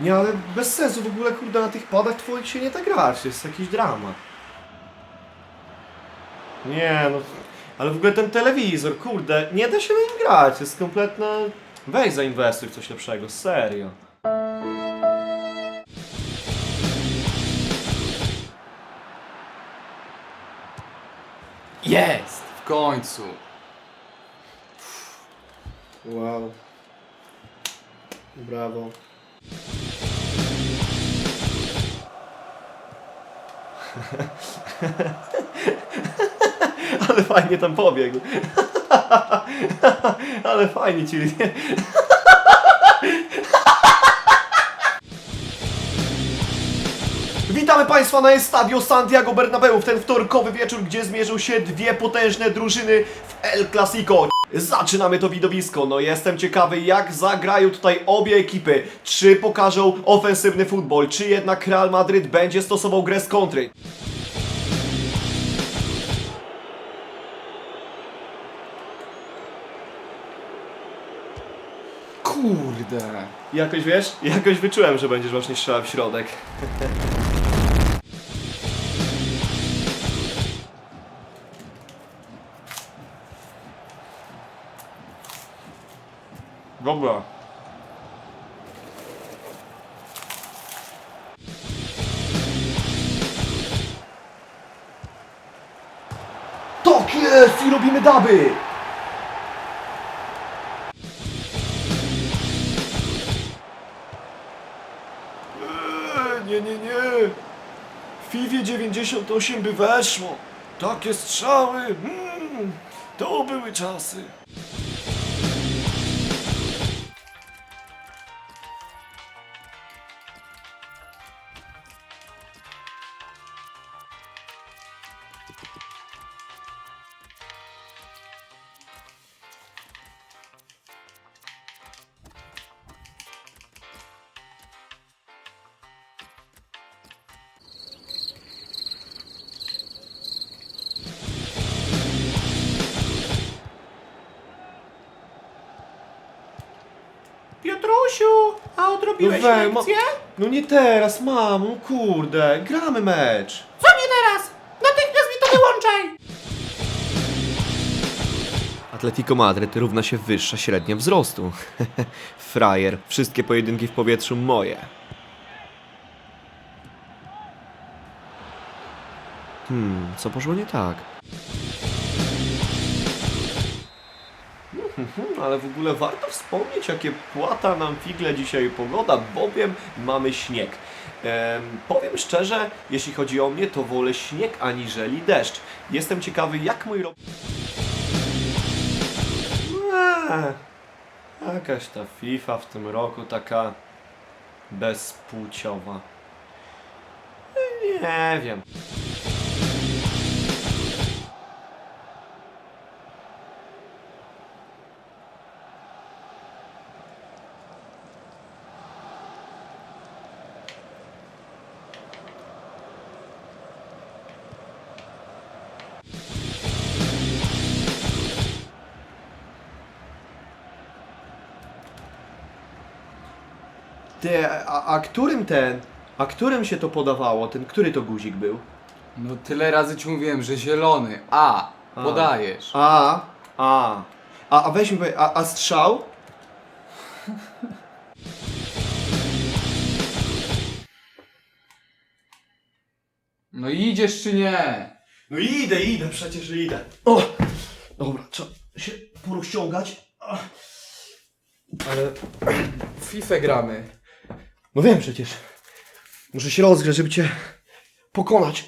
Nie, ale bez sensu w ogóle, kurde, na tych padach twoich się nie da grać, jest jakiś dramat. Nie, no, ale w ogóle ten telewizor, kurde, nie da się na nim grać, jest kompletna... Weź zainwestuj w coś lepszego, serio. Jest! W końcu. Wow. Brawo. Ale fajnie tam pobiegł. Ale fajnie ci. Witamy Państwa na Estadio Santiago Bernabeu w ten wtorkowy wieczór, gdzie zmierzą się dwie potężne drużyny w El Clasico. Zaczynamy to widowisko. No jestem ciekawy, jak zagrają tutaj obie ekipy. Czy pokażą ofensywny futbol, czy jednak Real Madryt będzie stosował grę z kontry. Kurde. Jakoś wiesz, jakoś wyczułem, że będziesz właśnie strzelał w środek. Dobra. Tak jest i robimy daby! Nie, nie, nie. W FIFA 98 by weszło. Takie strzały. Mm, to były czasy. Piotrusiu, a odrobiłeś No we- ma- lekcję? No nie teraz, mam. No kurde. Gramy mecz. Atletico Madryt równa się wyższa średnia wzrostu. Frajer. Wszystkie pojedynki w powietrzu moje. Hmm, co poszło nie tak? Ale w ogóle warto wspomnieć, jakie płata nam figle dzisiaj pogoda, bowiem mamy śnieg. Em, powiem szczerze, jeśli chodzi o mnie, to wolę śnieg aniżeli deszcz. Jestem ciekawy, jak mój rok... Eee, jakaś ta FIFA w tym roku taka bezpłciowa. Nie wiem. Ty, a, a którym ten? A którym się to podawało? Ten, który to guzik był? No tyle razy ci mówiłem, że zielony. A. Podajesz. A, a. A, a weź mi powie, a, a strzał? No idziesz czy nie? No idę, idę, przecież idę. O! Dobra, trzeba się porozciągać. Ach. Ale, W FIFA gramy. No wiem przecież. Muszę się rozgrzać, żeby cię pokonać.